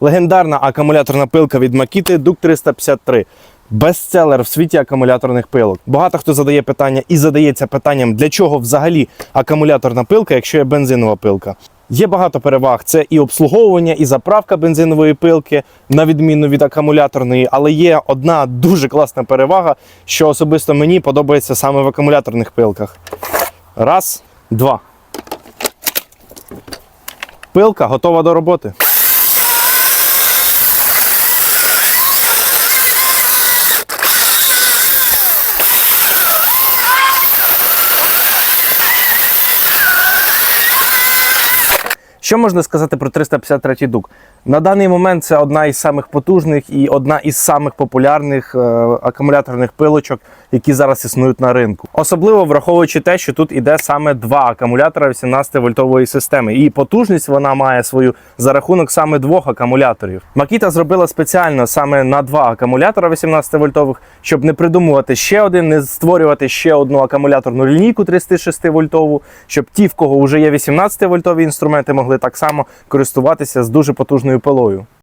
Легендарна акумуляторна пилка від Makita Duke 353. Бестселер в світі акумуляторних пилок. Багато хто задає питання і задається питанням, для чого взагалі акумуляторна пилка, якщо є бензинова пилка. Є багато переваг. Це і обслуговування, і заправка бензинової пилки, на відміну від акумуляторної. Але є одна дуже класна перевага, що особисто мені подобається саме в акумуляторних пилках. Раз, два. Пилка готова до роботи. Що можна сказати про 353 дук? На даний момент це одна із самих потужних і одна із самих популярних е, акумуляторних пилочок, які зараз існують на ринку. Особливо враховуючи те, що тут іде саме два акумулятора 18 вольтової системи, і потужність вона має свою за рахунок саме двох акумуляторів. Makita зробила спеціально саме на два акумулятора 18 вольтових, щоб не придумувати ще один, не створювати ще одну акумуляторну лінійку 36 вольтову, щоб ті, в кого вже є 18 вольтові інструменти, могли так само користуватися з дуже потужною пилою.